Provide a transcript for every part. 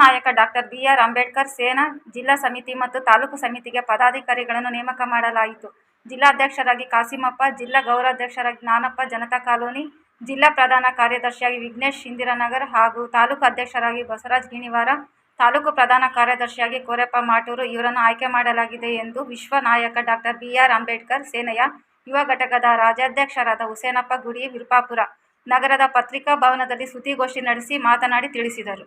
ನಾಯಕ doctor B R Ambedkar ಸೇನಾ, ಜಿಲ್ಲಾ ಸಮಿತಿ ಮತ್ತು ತಾಲೂಕು ಸಮಿತಿಗೆ ಪದಾಧಿಕಾರಿಗಳನ್ನು ನೇಮಕ ಮಾಡಲಾಯಿತು. ಜಿಲ್ಲಾಧ್ಯಕ್ಷರಾಗಿ ಕಾಸಿಮಪ್ಪ, ಜಿಲ್ಲಾ ಗೌರವಾಧ್ಯಕ್ಷರಾಗಿ ಜ್ಞಾನಪ್ಪ, ಜನತಾ ಕಾಲೋನಿ, ಜಿಲ್ಲಾ ಪ್ರಧಾನ ಕಾರ್ಯದರ್ಶಿಯಾಗಿ ವಿಘ್ನೇಶ್ ಇಂದಿರಾನಗರ್ ಹಾಗೂ ತಾಲೂಕು ಅಧ್ಯಕ್ಷರಾಗಿ ಬಸವರಾಜ್ ಗಿಣಿವಾರ, ತಾಲೂಕು ಪ್ರಧಾನ ಕಾರ್ಯದರ್ಶಿಯಾಗಿ ಕೋರೆಪ್ಪ ಮಾಟೂರು ಇವರನ್ನು ಆಯ್ಕೆ ಮಾಡಲಾಗಿದೆ ಎಂದು ವಿಶ್ವ ನಾಯಕ ಡಾಕ್ಟರ್ ಬಿಆರ್ ಅಂಬೇಡ್ಕರ್ ಸೇನೆಯ ಯುವ ಘಟಕದ ರಾಜ್ಯಾಧ್ಯಕ್ಷರಾದ ಹುಸೇನಪ್ಪ ಗುಡಿ ವಿರುಪಾಪುರ ನಗರದ ಪತ್ರಿಕಾ ಭವನದಲ್ಲಿ ಸುದ್ದಿಗೋಷ್ಠಿ ನಡೆಸಿ ಮಾತನಾಡಿ ತಿಳಿಸಿದರು.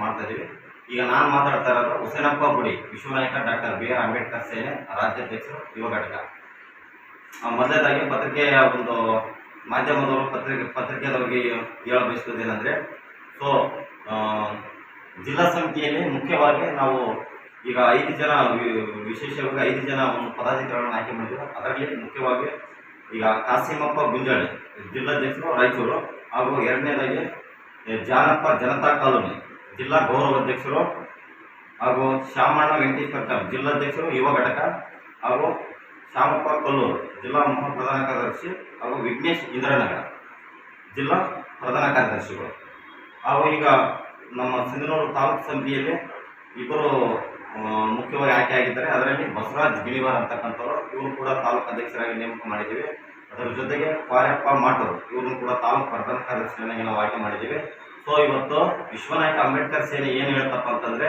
ಮಾಡ್ತಾ ಇದ್ದೀವಿ ಈಗ ನಾನು ಮಾತಾಡ್ತಾ ಇರೋದು ಹುಸೇನಪ್ಪ ಗುಡಿ, ವಿಶ್ವನಾಯಕ ಡಾಕ್ಟರ್ ಬಿ ಆರ್ ಅಂಬೇಡ್ಕರ್ ಸೇನೆ ರಾಜ್ಯಾಧ್ಯಕ್ಷರು, ಯುವ ಘಟಕ. ಮೊದಲನೇದಾಗಿ ಪತ್ರಿಕೆಯ ಒಂದು ಮಾಧ್ಯಮದವರು ಪತ್ರಿಕೆ, ಪತ್ರಿಕೆದವರಿಗೆ ಹೇಳ ಬಯಸುವುದೇನೆಂದರೆ ಸೊ ಜಿಲ್ಲಾ ಸಮಿತಿಯಲ್ಲಿ ಮುಖ್ಯವಾಗಿ ನಾವು ಈಗ ಐದು ಜನ ವಿಶೇಷವಾಗಿ ಐದು ಜನ ಒಂದು ಪದಾಧಿಕಾರಿಗಳನ್ನು ಆಯ್ಕೆ ಮಾಡಿದ್ರು ಅದರಲ್ಲಿ ಮುಖ್ಯವಾಗಿ ಈಗ ಕಾಸಿಮಪ್ಪ ಗುಂಜಾಳಿ, ಜಿಲ್ಲಾಧ್ಯಕ್ಷರು, ರಾಯಚೂರು. ಹಾಗೂ ಎರಡನೇದಾಗಿ ಜಾನಪ್ಪ ಜನತಾ ಕಾಲೋನಿ. ಜಿಲ್ಲಾ ಗೌರವಾಧ್ಯಕ್ಷರು ಹಾಗೂ ಶ್ಯಾಮಣ್ಣ ವೆಂಕಟೇಶ್ವರ ಜಿಲ್ಲಾಧ್ಯಕ್ಷರು, ಯುವ ಘಟಕ ಹಾಗೂ ಶ್ಯಾಮಪ್ಪ ಕೊಲ್ಲೂರು, ಜಿಲ್ಲಾ ಮಹಾ ಪ್ರಧಾನ ಕಾರ್ಯದರ್ಶಿ ಹಾಗೂ ವಿಘ್ನೇಶ್ ಇಂದ್ರನಗರ, ಜಿಲ್ಲಾ ಪ್ರಧಾನ ಕಾರ್ಯದರ್ಶಿಗಳು. ಹಾಗೂ ಈಗ ನಮ್ಮ ಸಿಂಧನೂರು ತಾಲೂಕು ಸಮಿತಿಯಲ್ಲಿ ಇಬ್ಬರು ಮುಖ್ಯವಾಗಿ ಆಯ್ಕೆ ಆಗಿದ್ದಾರೆ. ಅದರಲ್ಲಿ ಬಸವರಾಜ್ ಗಿಣಿವಾರ್ ಅಂತಕ್ಕಂಥವ್ರು, ಇವರು ಕೂಡ ತಾಲೂಕು ಅಧ್ಯಕ್ಷರಾಗಿ ನೇಮಕ ಮಾಡಿದ್ದೀವಿ. ಅದರ ಜೊತೆಗೆ ಪಾರ್ಯಪ್ಪ ಮಾಟೂರು, ಇವ್ರನ್ನು ಕೂಡ ತಾಲೂಕು ಪ್ರಧಾನ ಕಾರ್ಯದರ್ಶಿಯನ್ನಾಗಿ ನಾವು ಆಯ್ಕೆ ಮಾಡಿದ್ದೀವಿ. ಸೊ ಇವತ್ತು ವಿಶ್ವನಾಯಕ ಅಂಬೇಡ್ಕರ್ ಸೇನೆ ಏನು ಹೇಳ್ತಪ್ಪ ಅಂತಂದರೆ